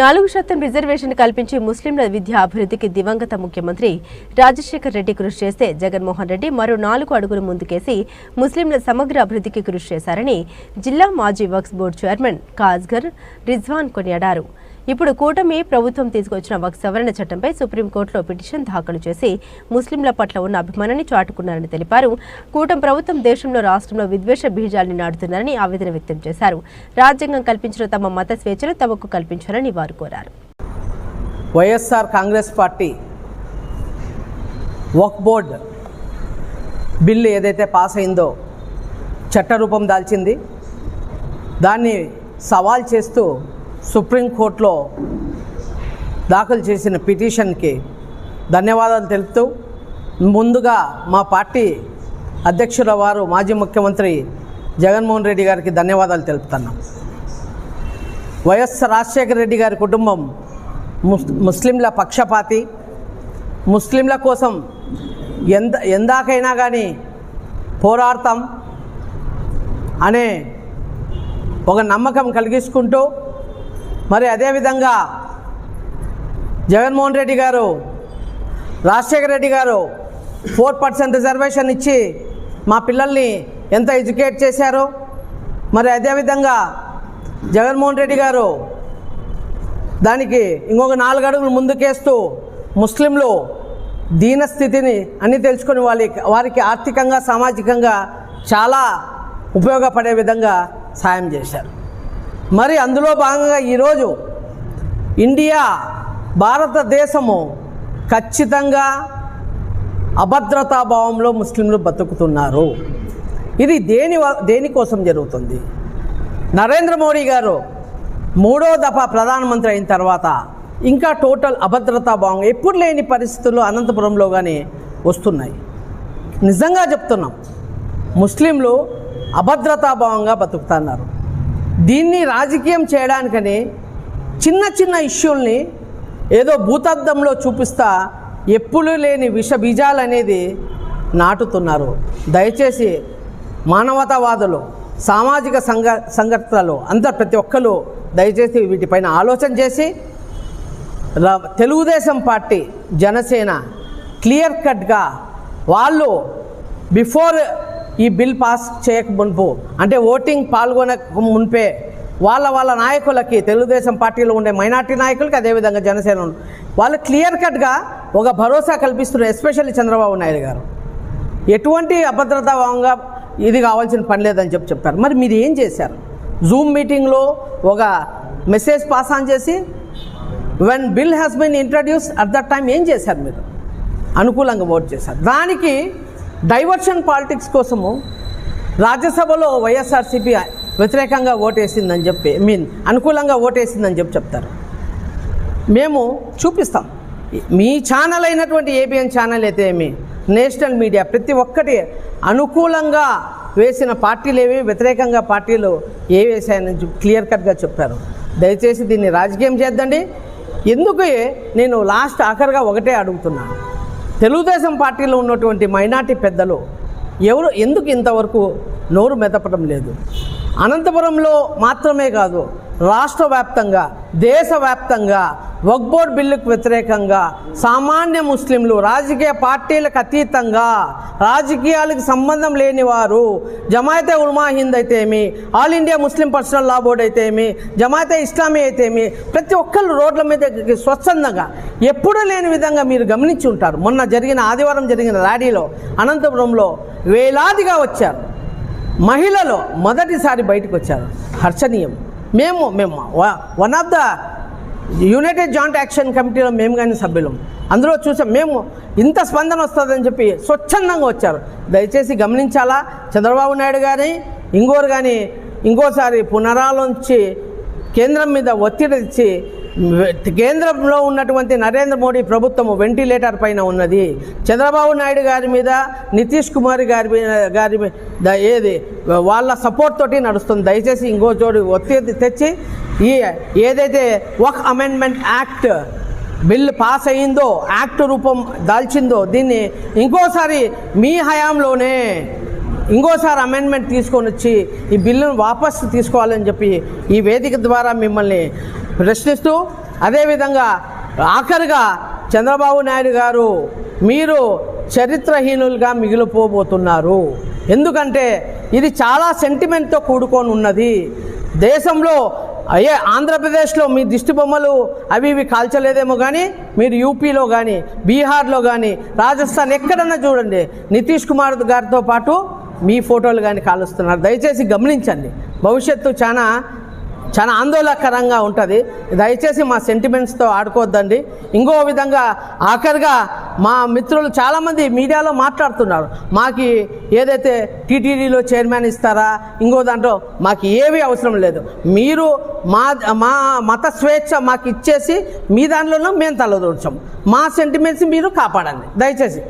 నాలుగు శాతం రిజర్వేషన్ కల్పించి ముస్లింల విద్యా అభివృద్ధికి దివంగత ముఖ్యమంత్రి రాజశేఖర్ రెడ్డి కృషి చేస్తే జగన్మోహన్ రెడ్డి మరో నాలుగు అడుగులు ముందుకేసి ముస్లింల సమగ్ర అభివృద్ధికి కృషి చేశారని జిల్లా మాజీ వక్స్ బోర్డు చైర్మన్ కాజ్గర్ రిజ్వాన్ కొనియాడారు. ఇప్పుడు కూటమి ప్రభుత్వం తీసుకొచ్చిన ఒక సవరణ చట్టంపై సుప్రీంకోర్టులో పిటిషన్ దాఖలు చేసి ముస్లింల పట్ల ఉన్న అభిమానాన్ని చాటుకున్నారని తెలిపారు. కూటమి ప్రభుత్వం దేశంలో రాష్ట్రంలో విద్వేష బీజాల్ని నాటుతున్నారని ఆవేదన వ్యక్తం చేశారు. రాజ్యాంగం కల్పించిన తమ మత స్వేచ్ఛను తమకు కల్పించాలని వారు కోరారు. YSR Congress party Waqf board bill ఏదైతే పాస్ అయిందో చట్టరూపం దాల్చింది. దాన్ని సవాల్ చేస్తూ సుప్రీంకోర్టులో దాఖలు చేసిన పిటిషన్కి ధన్యవాదాలు తెలుపుతూ ముందుగా మా పార్టీ అధ్యక్షుల వారు మాజీ ముఖ్యమంత్రి జగన్మోహన్ రెడ్డి గారికి ధన్యవాదాలు తెలుపుతున్నాం. వైఎస్ రాజశేఖర రెడ్డి గారి కుటుంబం ముస్ ముస్లింల పక్షపాతి. ముస్లింల కోసం ఎంత ఎందాకైనా కానీ పోరాడతాం అనే ఒక నమ్మకం కలిగించుకుంటూ మరి అదేవిధంగా జగన్మోహన్ రెడ్డి గారు రాజశేఖర రెడ్డి గారు ఫోర్ పర్సెంట్ రిజర్వేషన్ ఇచ్చి మా పిల్లల్ని ఎంత ఎడ్యుకేట్ చేశారో మరి అదేవిధంగా జగన్మోహన్ రెడ్డి గారు దానికి ఇంకొక నాలుగు అడుగులు ముందుకేస్తూ ముస్లింలు దీనస్థితిని అన్ని తెలుసుకొని వాళ్ళకి వారికి ఆర్థికంగా సామాజికంగా చాలా ఉపయోగపడే విధంగా సాయం చేశారు. మరి అందులో భాగంగా ఈరోజు ఇండియా భారతదేశము ఖచ్చితంగా అభద్రతాభావంలో ముస్లింలు బతుకుతున్నారు. ఇది దేని వ- దేనికోసం జరుగుతుంది? నరేంద్ర మోడీ గారు మూడో దఫా ప్రధానమంత్రి అయిన తర్వాత ఇంకా టోటల్ అభద్రతా భావం ఎప్పుడు లేని పరిస్థితులు అనంతపురంలో కానీ వస్తున్నాయి. నిజంగా చెప్తున్నాం. ముస్లింలు అభద్రతా భావంగా బతుకుతున్నారు. దీన్ని రాజకీయం చేయడానికని చిన్న చిన్న ఇష్యూల్ని ఏదో భూతద్దంలో చూపిస్తా ఎప్పుడు లేని విష బీజాలు అనేది నాటుతున్నారు. దయచేసి మానవతావాదులు సామాజిక సంఘ సంఘటనలు అందరు ప్రతి ఒక్కరు దయచేసి వీటిపైన ఆలోచన చేసి ర- తెలుగుదేశం పార్టీ జనసేన క్లియర్ కట్గా వాళ్ళు బిఫోర్ ఈ బిల్ పాస్ చేయక మునుపు అంటే ఓటింగ్ పాల్గొనక మునిపే వాళ్ళ వాళ్ళ నాయకులకి తెలుగుదేశం పార్టీలో ఉండే మైనార్టీ నాయకులకి అదేవిధంగా జనసేన వాళ్ళు క్లియర్ కట్గా ఒక భరోసా కల్పిస్తున్నారు ఎస్పెషల్లీ చంద్రబాబు నాయుడు గారు. ఎటువంటి అభద్రతాభావంగా ఇది కావాల్సిన పని లేదని చెప్పి చెప్పారు మరి మీరు ఏం చేశారు? జూమ్ మీటింగ్లో ఒక మెసేజ్ పాస్ ఆన్ చేసి when bill has been introduce at that time ఏం చేశారు మీరు? అనుకూలంగా ఓట్ చేశారు. దానికి డైవర్షన్ పాలిటిక్స్ కోసము రాజ్యసభలో వైఎస్ఆర్సీపీ వ్యతిరేకంగా ఓటేసిందని చెప్పి మీన్ అనుకూలంగా ఓటేసిందని చెప్పి చెప్తారు. మేము చూపిస్తాం. మీ ఛానల్ అయినటువంటి ఏబిఎన్ ఛానల్ అయితే ఏమి నేషనల్ మీడియా ప్రతి ఒక్కటి అనుకూలంగా వేసిన పార్టీలు ఏవి వ్యతిరేకంగా పార్టీలు ఏ వేసాయని క్లియర్ కట్గా చెప్పారు. దయచేసి దీన్ని రాజకీయం చేద్దండి. ఎందుకు నేను లాస్ట్ ఆఖరిగా ఒకటే అడుగుతున్నాను. తెలుగుదేశం పార్టీలో ఉన్నటువంటి మైనార్టీ పెద్దలు ఎవరు ఎందుకు ఇంతవరకు నోరు మెదపడం లేదు? అనంతపురంలో మాత్రమే కాదు రాష్ట్ర వ్యాప్తంగా దేశవ్యాప్తంగా వక్బోర్డ్ బిల్లుకు వ్యతిరేకంగా సామాన్య ముస్లింలు రాజకీయ పార్టీలకు అతీతంగా రాజకీయాలకు సంబంధం లేని వారు జమాయతే ఉల్మా హింద్ అయితే ఏమి all India Muslim personal law board అయితే ఏమి జమాయతే ఇస్లామీ అయితే ఏమి ప్రతి ఒక్కళ్ళు రోడ్ల మీద స్వచ్ఛందంగా ఎప్పుడూ లేని విధంగా మీరు గమనించి ఉంటారు. మొన్న జరిగిన ఆదివారం జరిగిన ర్యాలీలో అనంతపురంలో వేలాదిగా వచ్చారు. మహిళలు మొదటిసారి బయటకు వచ్చారు. హర్షణీయం. మేము మేము one of the united joint action కమిటీలో మేము కానీ సభ్యులం. అందులో చూసాం మేము ఇంత స్పందన వస్తుందని చెప్పి స్వచ్ఛందంగా వచ్చారు. దయచేసి గమనించాలా? చంద్రబాబు నాయుడు కానీ ఇంకోరు కానీ ఇంకోసారి పునరాలోంచి కేంద్రం మీద ఒత్తిడి ఇచ్చి కేంద్రంలో ఉన్నటువంటి నరేంద్ర మోడీ ప్రభుత్వము వెంటిలేటర్ పైన ఉన్నది. చంద్రబాబు నాయుడు గారి మీద నితీష్ కుమార్ గారి గారి మీద ద- ఏది వాళ్ళ సపోర్ట్ తోటి నడుస్తుంది. దయచేసి ఇంకో చోటు ఒత్తిడి తెచ్చి ఈ ఏదైతే Waqf amendment act bill pass అయ్యిందో యాక్ట్ రూపం దాల్చిందో దీన్ని ఇంకోసారి మీ హయాంలోనే ఇంకోసారి అమెండ్మెంట్ తీసుకొని వచ్చి ఈ బిల్లును వాపస్ తీసుకోవాలని చెప్పి ఈ వేదిక ద్వారా మిమ్మల్ని ప్రశ్నిస్తూ అదేవిధంగా ఆఖరిగా చంద్రబాబు నాయుడు గారు మీరు చరిత్రహీనులుగా మిగిలిపోబోతున్నారు. ఎందుకంటే ఇది చాలా సెంటిమెంట్తో కూడుకొని ఉన్నది దేశంలో అయ్యే ఆంధ్రప్రదేశ్లో మీ దిష్టి బొమ్మలు అవి ఇవి కాల్చలేదేమో కానీ మీరు యూపీలో కానీ బీహార్లో కానీ రాజస్థాన్ ఎక్కడన్నా చూడండి నితీష్ కుమార్ గారితో పాటు మీ ఫోటోలు కానీ కాలుస్తున్నారు. దయచేసి గమనించండి. భవిష్యత్తు చాలా చాలా ఆందోళనకరంగా ఉంటుంది. దయచేసి మా సెంటిమెంట్స్తో ఆడుకోవద్దండి. ఇంకో విధంగా ఆఖరిగా మా మిత్రులు చాలామంది మీడియాలో మాట్లాడుతున్నారు. మాకు ఏదైతే టీటీడీలో చైర్మన్ ఇస్తారా ఇంకో దాంట్లో మాకు ఏవి అవసరం లేదు. మీరు మా మా మత స్వేచ్ఛ మాకు ఇచ్చేసి మీ దానిలోనూ మేము తలదూర్చాం. మా సెంటిమెంట్స్ మీరు కాపాడండి. దయచేసి.